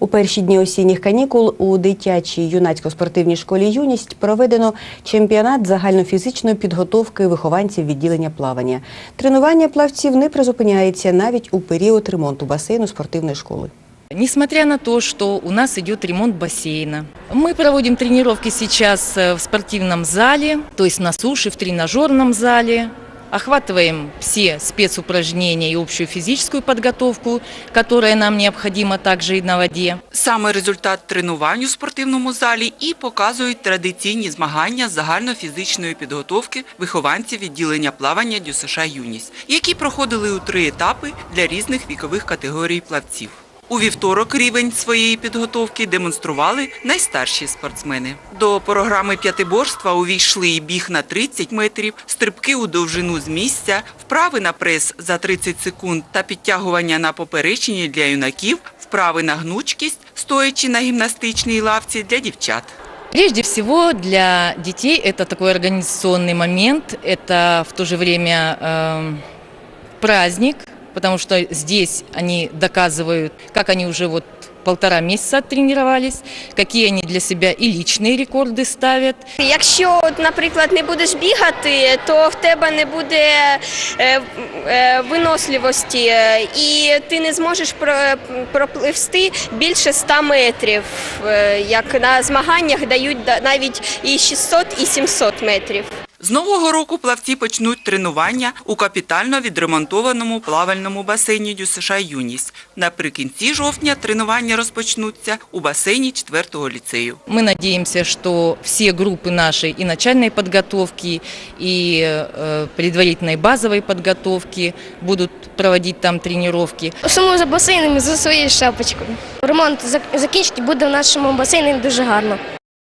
У перші дні осінніх канікул у дитячій юнацько-спортивній школі Юність проведено чемпіонат загальнофізичної підготовки вихованців відділення плавання. Тренування плавців не призупиняється навіть у період ремонту басейну спортивної школи. Несмотря на то, что у нас идет ремонт бассейна, мы проводим тренировки сейчас в спортивном зале, то есть на суше, в тренажерном зале. Охватываем все спецупражнения и общую физическую подготовку, которая нам необходима также и на воде. Саме результат тренувань у спортивному залі і показують традиційні змагання з загальнофізичної підготовки вихованців відділення плавання ДЮСШ «Юність», які проходили у три етапи для різних вікових категорій плавців. У вівторок рівень своєї підготовки демонстрували найстарші спортсмени. До програми п'ятиборства увійшли і біг на 30 метрів, стрибки у довжину з місця, вправи на прес за 30 секунд та підтягування на поперечині для юнаків, вправи на гнучкість, стоячи на гімнастичній лавці для дівчат. Прежде всего для детей это такой организационный момент, это в то же время э, праздник, потому что здесь они доказывают, как они уже вот полтора месяца тренировались, какие они для себя и личные рекорды ставят. Якщо, от, наприклад, не будеш бігати, то в тебе не буде е, е, виносливості, е, і ти не зможеш про- пропливсти більше 100 метрів, е, як на змаганнях дають да- навіть і 600, і 700 метрів. З нового року плавці почнуть тренування у капітально відремонтованому плавальному басейні ДЮСШ «Юність». Наприкінці жовтня тренування розпочнуться у басейні 4-го ліцею. Мы надеемся, что все группы нашей и начальной подготовки, и э, предварительной базовой подготовки будут проводить там тренировки. Сумую за басейном і за своєю шапочкою. Ремонт зак- закінчити буде в нашому басейні дуже гарно.